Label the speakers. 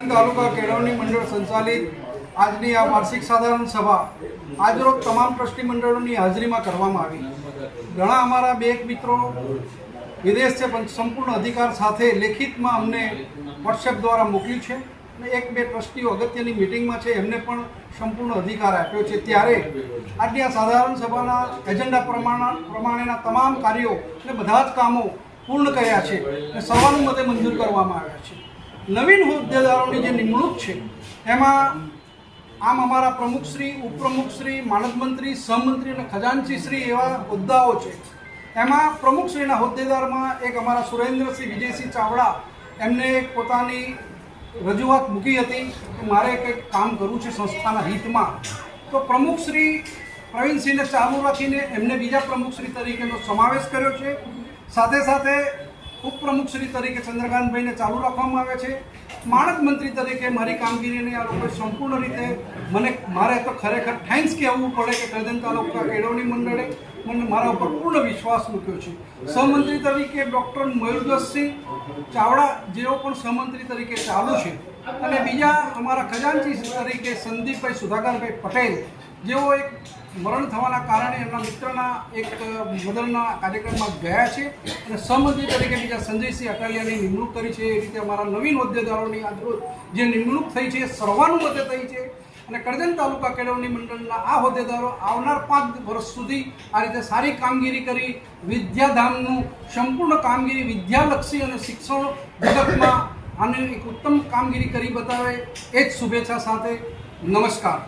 Speaker 1: તાલુકા કેળવણી મંડળ સંચાલિત આજની આ વાર્ષિક સાધારણ સભા આજરોજ તમામ ટ્રસ્ટી મંડળોની હાજરીમાં કરવામાં આવી. ઘણા અમારા બે એક મિત્રો વિદેશ છે, પણ સંપૂર્ણ અધિકાર સાથે લેખિતમાં અમને વોટ્સએપ દ્વારા મોકલ્યું છે અને એક બે ટ્રસ્ટીઓ અગત્યની મિટિંગમાં છે, એમને પણ સંપૂર્ણ અધિકાર આપ્યો છે. ત્યારે આજની આ સાધારણ સભાના એજન્ડા પ્રમાણ પ્રમાણેના તમામ કાર્યો અને બધા જ કામો પૂર્ણ કર્યા છે અને સવાનુમતે મંજૂર કરવામાં આવ્યા છે. નવીન હોદ્દેદારોની જે નિમણૂક છે, એમાં આમ અમારા પ્રમુખશ્રી ઉપપ્રમુખશ્રી માનદમંત્રી સહમંત્રી અને ખજાનચીશ્રી એવા હોદ્દાઓ છે. એમાં પ્રમુખશ્રીના હોદ્દેદારમાં એક અમારા સુરેન્દ્રસિંહ વિજયસિંહ ચાવડા, એમને પોતાની રજૂઆત મૂકી હતી કે મારે કંઈક કામ કરવું છે સંસ્થાના હિતમાં. તો પ્રમુખશ્રી પ્રવીણસિંહને ચાલુ રાખીને એમને બીજા પ્રમુખશ્રી તરીકેનો સમાવેશ કર્યો છે. સાથે સાથે ઉપપ્રમુખશ્રી તરીકે ચંદ્રકાંતભાઈને ચાલુ રાખવામાં આવે છે. માણક મંત્રી તરીકે મારી કામગીરીને આ લોકોએ સંપૂર્ણ રીતે મને, મારે તો ખરેખર થેન્ક્સ કહેવું પડે કે કરજણ તાલુકા કેળવણી મંડળે મને મારા ઉપર પૂર્ણ વિશ્વાસ મૂક્યો છે. સહમંત્રી તરીકે ડૉક્ટર મયુરદાસસિંહ ચાવડા જેઓ પણ સહમંત્રી તરીકે ચાલુ છે. અને બીજા અમારા ખજાનચી તરીકે સંદીપભાઈ સુધાકરભાઈ પટેલ જેઓ એક મરણ થવાના કારણે એમના મિત્રના એક મદરના કાર્યક્રમમાં ગયા છે અને સહમંત્રી તરીકે બીજા સંજયસિંહ અટાલિયાની નિમણૂક કરી છે. એ રીતે અમારા નવીન હોદ્દેદારોની આજરોજ જે નિમણૂક થઈ છે સર્વાનુમતે થઈ છે અને કરજણ તાલુકા કેળવણી મંડળના આ હોદ્દેદારો આવનાર પાંચ વર્ષ સુધી આ રીતે સારી કામગીરી કરી વિદ્યાધામનું સંપૂર્ણ કામગીરી વિદ્યાલક્ષી અને શિક્ષણ જગતમાં આને એક ઉત્તમ કામગીરી કરી બતાવે. એ જ શુભેચ્છા સાથે નમસ્કાર.